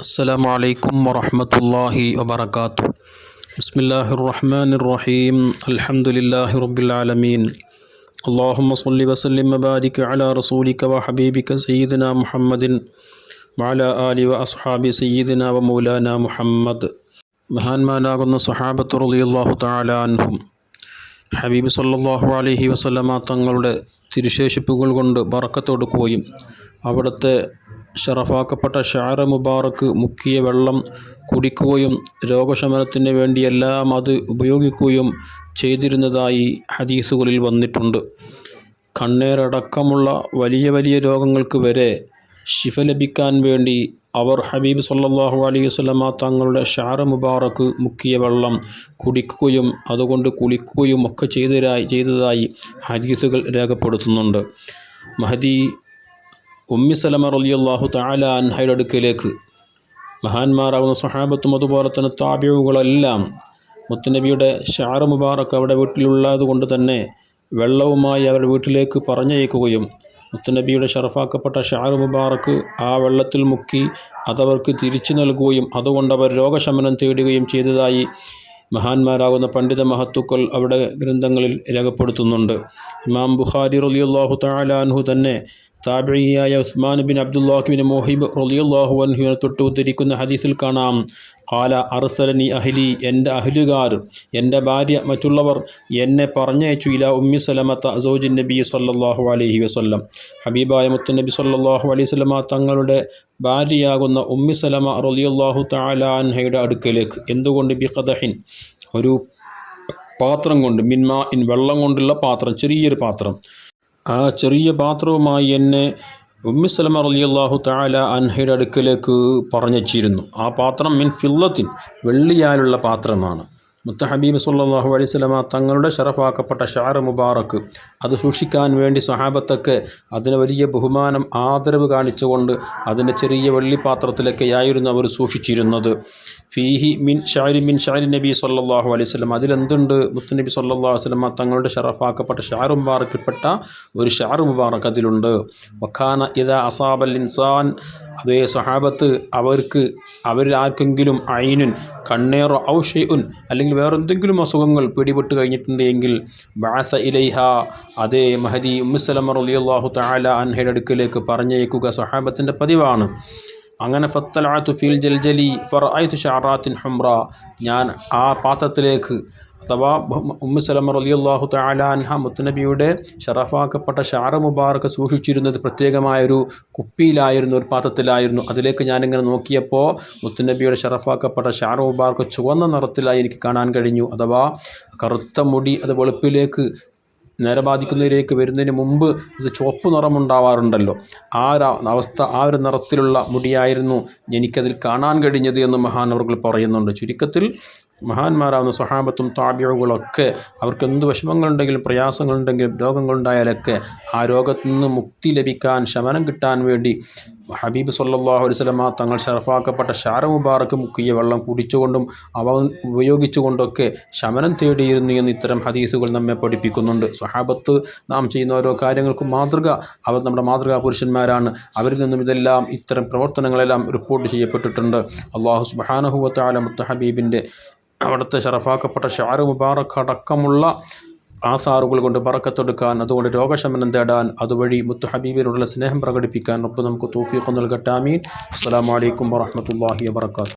السلام عليكم ورحمة الله وبركاته بسم الله الرحمن الرحيم الحمد لله رب العالمين اللهم صل وسلم وبارك على رسولك وحبيبك سيدنا محمد وعلى آل وأصحاب سيدنا ومولانا محمد മഹാന്മാരാകുന്ന സഹാബത്ത് റളിയല്ലാഹു തആല അൻഹും ഹബീബ് സല്ലല്ലാഹു അലൈഹി വസല്ലമ തങ്ങളുടെ തിരുശേഷിപ്പുകൾ കൊണ്ട് ബറക്കത്തൊടുക്കുകയും അവിടുത്തെ ഷറഫാക്കപ്പെട്ട ഷാര മുബാറക്ക് മുക്കിയ വെള്ളം കുടിക്കുകയും രോഗശമനത്തിന് വേണ്ടിയെല്ലാം അത് ഉപയോഗിക്കുകയും ചെയ്തിരുന്നതായി ഹദീസുകളിൽ വന്നിട്ടുണ്ട്. കണ്ണേരടക്കമുള്ള വലിയ വലിയ രോഗങ്ങൾക്ക് വരെ ശിഫ ലഭിക്കാൻ വേണ്ടി അവർ ഹബീബ് സല്ലാഹു അലൈഹി വസല്ലമ തങ്ങളുടെ ഷാറ മുബാറക്ക് മുക്കിയ വെള്ളം കുടിക്കുകയും അതുകൊണ്ട് കുളിക്കുകയും ഒക്കെ ചെയ്തതായി ചെയ്തതായി ഹദീസുകൾ രേഖപ്പെടുത്തുന്നുണ്ട്. മഹദി ഉമ്മി സലമ റളിയല്ലാഹു താല അൻഹയുടെ അടുക്കിലേക്ക്. മഹാന്മാരാകുന്ന സഹാബത്തും അതുപോലെ തന്നെ താപ്യവുകളെല്ലാം മുത്തുനബിയുടെ ഷാറ് മുബാറക്ക് അവിടെ വീട്ടിലുള്ളത് കൊണ്ട് തന്നെ വെള്ളവുമായി അവരുടെ വീട്ടിലേക്ക് പറഞ്ഞയക്കുകയും മുത്തുനബിയുടെ ഷറഫാക്കപ്പെട്ട ഷാറു മുബാറക്ക് ആ വെള്ളത്തിൽ മുക്കി അതവർക്ക് തിരിച്ചു നൽകുകയും അതുകൊണ്ട് അവർ രോഗശമനം തേടുകയും ചെയ്തതായി മഹാന്മാരാകുന്ന പണ്ഡിത മഹത്തുക്കൾ അവിടെ ഗ്രന്ഥങ്ങളിൽ രേഖപ്പെടുത്തുന്നുണ്ട്. ഇമാം ബുഖാരി റലിയുള്ളാഹു താലാൻഹു തന്നെ താബിയായ ഉസ്മാൻ ബിൻ അബ്ദുല്ലാഹിബിൻ മോഹിബ് റലിയുള്ളാഹു അൻഹുവിനെ തൊട്ട് ഉദ്ധരിക്കുന്ന ഹദീസിൽ കാണാം. കാല അർസലനി അഹ്ലി എന്റെ അഹ്ലുകാർ എന്റെ ഭാര്യ മറ്റുള്ളവർ എന്നെ പറഞ്ഞയച്ചു ഇല ഉമ്മി സലമത്ത അസോജിൻ നബി സല്ലാഹു അലൈഹി വസല്ലം. ഹബീബായ മുത്തനബി സല്ലാഹു അലൈഹി സ്വലമ തങ്ങളുടെ ഭാര്യയാകുന്ന ഉമ്മി സലമ റളിയല്ലാഹു തആല അൻഹയുടെ അടുക്കലേക്ക്. എന്തുകൊണ്ട്? ബി ഖദഹിൻ ഒരു പാത്രം കൊണ്ട് മിൻമാ ഇൻ വെള്ളം കൊണ്ടുള്ള പാത്രം ചെറിയൊരു പാത്രം. ആ ചെറിയ പാത്രവുമായി എന്നെ ഉമ്മിസലമ റളിയല്ലാഹു താല അൻഹയുടെ അടുക്കലേക്ക് പറഞ്ഞിരുന്നു ആ പാത്രം മിൻ ഫില്ലത്തിൻ വെള്ളിയാലുള്ള പാത്രമാണ്. മുത്ത ഹബീബ് സല്ലല്ലാഹു അലൈഹി വസല്ലമ തങ്ങളുടെ ഷറഫാക്കപ്പെട്ട ഷാർ മുബാറക്ക് അത് സൂക്ഷിക്കാൻ വേണ്ടി സഹാബത്തൊക്കെ അതിന് വലിയ ബഹുമാനം ആദരവ് കാണിച്ചുകൊണ്ട് അതിന്റെ ചെറിയ വെള്ളിപ്പാത്രത്തിലൊക്കെയായിരുന്നു അവർ സൂക്ഷിച്ചിരുന്നത്. ഫീഹി മിൻ ഷാരി മിൻ ഷാരി നബി സല്ലാഹു അലൈഹി വസല്ലം. അതിലെന്തുണ്ട്? മുത്തുനബി നബി അലൈഹി വസല്ലമ തങ്ങളുടെ ഷറഫാക്കപ്പെട്ട ഷാർ മുബാറക്കിൽപ്പെട്ട ഒരു ഷാർ മുബാറക്ക് അതിലുണ്ട്. വഖാന ഇത അസാബൽ ഇൻസാൻ. അതേ സഹാബത്ത് അവർക്ക് അവരാർക്കെങ്കിലും അയിനുൻ കണ്ണേറോ ഔഷയുൻ അല്ലെങ്കിൽ വേറെന്തെങ്കിലും അസുഖങ്ങൾ പിടിപെട്ട് കഴിഞ്ഞിട്ടുണ്ടെങ്കിൽ ബാസ ഇലൈഹ അതേ മഹദി ഉമ്മുസലമ റളിയല്ലാഹു താല അൻഹയുടെ അടുക്കിലേക്ക് പറഞ്ഞേക്കുക സഹാബത്തിന്റെ പതിവാണ്. അങ്ങനെ ഫത്തലാത്തു ഫീൽ ജൽജലി ഫറഅയ്തു ഷാറാത്തിൻ ഹുംറ. ഞാൻ ആ പാത്രത്തിലേക്ക് അഥവാ ഉമ്മു സലമ റളിയല്ലാഹു തആല അൻഹ മുത്തുനബിയുടെ ഷറഫാക്കപ്പെട്ട ഷാറ മുബാറക്ക് സൂക്ഷിച്ചിരുന്നത് പ്രത്യേകമായൊരു കുപ്പിയിലായിരുന്നു ഒരു പാത്രത്തിലായിരുന്നു. അതിലേക്ക് ഞാനിങ്ങനെ നോക്കിയപ്പോൾ മുത്തുനബിയുടെ ഷറഫാക്കപ്പെട്ട ഷാറ മുബാറക്ക് ചുവന്ന നിറത്തിലായി എനിക്ക് കാണാൻ കഴിഞ്ഞു. അഥവാ കറുത്ത മുടി അത് വെളുപ്പിലേക്ക് നേരെ ബാധിക്കുന്നതിലേക്ക് വരുന്നതിന് മുമ്പ് ഇത് ചുവപ്പ് നിറമുണ്ടാവാറുണ്ടല്ലോ. ആ ഒരു അവസ്ഥ ആ ഒരു നിറത്തിലുള്ള മുടിയായിരുന്നു എനിക്കതിൽ കാണാൻ കഴിഞ്ഞത് എന്ന് മഹാനവർകൾ പറയുന്നുണ്ട്. ചുരുക്കത്തിൽ മഹാന്മാരാവുന്ന സ്വഹാബത്തും താബിയകളൊക്കെ അവർക്ക് എന്ത് വിഷമങ്ങളുണ്ടെങ്കിലും പ്രയാസങ്ങളുണ്ടെങ്കിലും രോഗങ്ങളുണ്ടായാലൊക്കെ ആ രോഗത്തിൽ നിന്ന് മുക്തി ലഭിക്കാൻ ശമനം കിട്ടാൻ വേണ്ടി ഹബീബ് സല്ലാഹു അലൈഹി വസല്ലമ തങ്ങൾ ഷറഫാക്കപ്പെട്ട ഷാര മുബാറക്ക് മുക്കിയ വെള്ളം കുടിച്ചുകൊണ്ടും അവ ഉപയോഗിച്ചുകൊണ്ടൊക്കെ ശമനം തേടിയിരുന്നു എന്ന് ഇത്തരം ഹദീസുകൾ നമ്മെ പഠിപ്പിക്കുന്നുണ്ട്. സ്വഹാബത്ത് നാം ചെയ്യുന്ന ഓരോ കാര്യങ്ങൾക്കും മാതൃക. അവർ നമ്മുടെ മാതൃകാ പുരുഷന്മാരാണ്. അവരിൽ നിന്നും ഇതെല്ലാം ഇത്തരം പ്രവർത്തനങ്ങളെല്ലാം റിപ്പോർട്ട് ചെയ്യപ്പെട്ടിട്ടുണ്ട്. അള്ളാഹു സുബാനഹുവത്താല മുത്ത ഹബീബിന്റെ അവിടുത്തെ ഷറഫാക്കപ്പെട്ട ഷാറ് മുബാറക്ക് അടക്കമുള്ള ആസാറുകൾ കൊണ്ട് പറക്കത്തെടുക്കാൻ അതുകൊണ്ട് രോഗശമനം തേടാൻ അതുവഴി മുത്തു ഹബീബിനോടുള്ള സ്നേഹം പ്രകടിപ്പിക്കാൻ റബ്ബ് നമുക്ക് തോഫീഖ് നൽകട്ടെ ആമീൻ. അസ്സലാമു അലൈക്കും വറഹ്മത്തുള്ളാഹി വബറകാതുഹു.